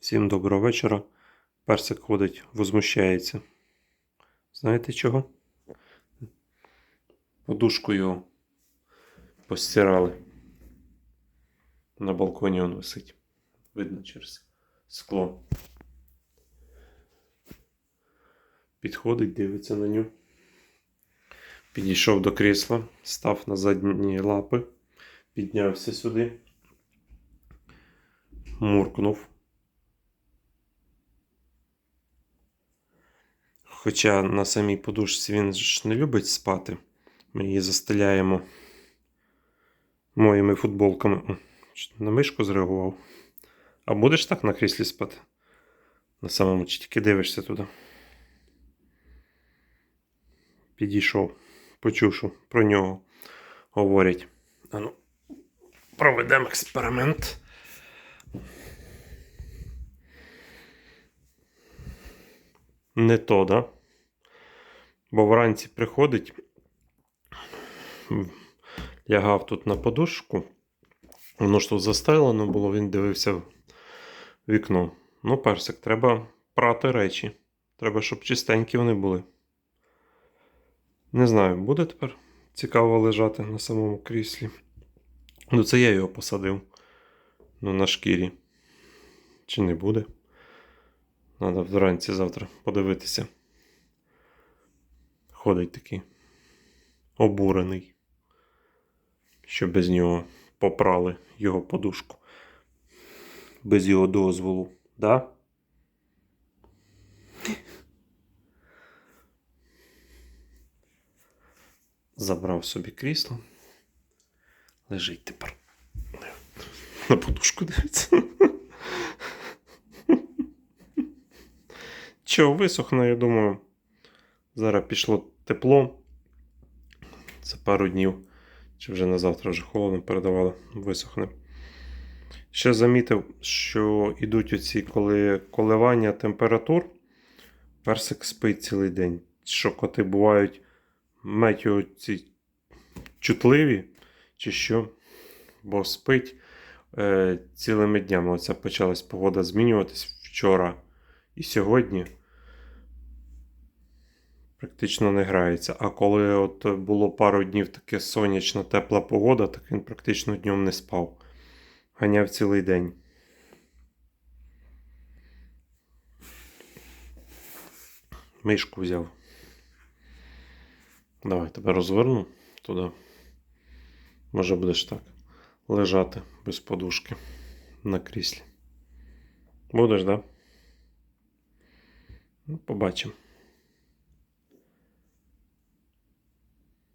Всім доброго вечора. Персик ходить, возмущається. Знаєте чого? Подушку його постирали. На балконі він висить. Видно через скло. Підходить, дивиться на нього. Підійшов до крісла, став на задні лапи, піднявся сюди, муркнув. Хоча на самій подушці він ж не любить спати. Ми її застеляємо моїми футболками. На мишку зреагував. А будеш так на кріслі спати? На самому чи тільки дивишся туди. Підійшов, почув, що про нього говорять. Ану, проведемо експеримент. Не то, да? Бо вранці приходить, лягав тут на подушку, воно ж тут застелено було, він дивився в вікно. Ну, персик, треба прати речі. Треба, щоб чистенькі вони були. Не знаю, буде тепер цікаво лежати на самому кріслі. Ну, це я його посадив. Ну, на шкірі. Чи не буде? Надо вранці завтра подивитися. Ходить такий обурений, що без нього попрали його подушку. Без його дозволу, да? Забрав собі крісло. Лежить тепер. На подушку дивиться. Чого висохне, я думаю. Зараз пішло тепло. Це пару днів. Чи вже на завтра вже холодно передавали, висохне. Ще замітив, що йдуть оці коли коливання температур. Персик спить цілий день. Що коти бувають ці чутливі, чи що, бо спить е, цілими днями. Оця почалась погода змінюватись вчора і сьогодні. Практично не грається. А коли от було пару днів таке сонячна, тепла погода, так він практично днем не спав. Ганяв цілий день. Мишку взяв. Давай тебе розверну туди. Може будеш так лежати без подушки на кріслі. Будеш, так? Да? Ну, побачимо.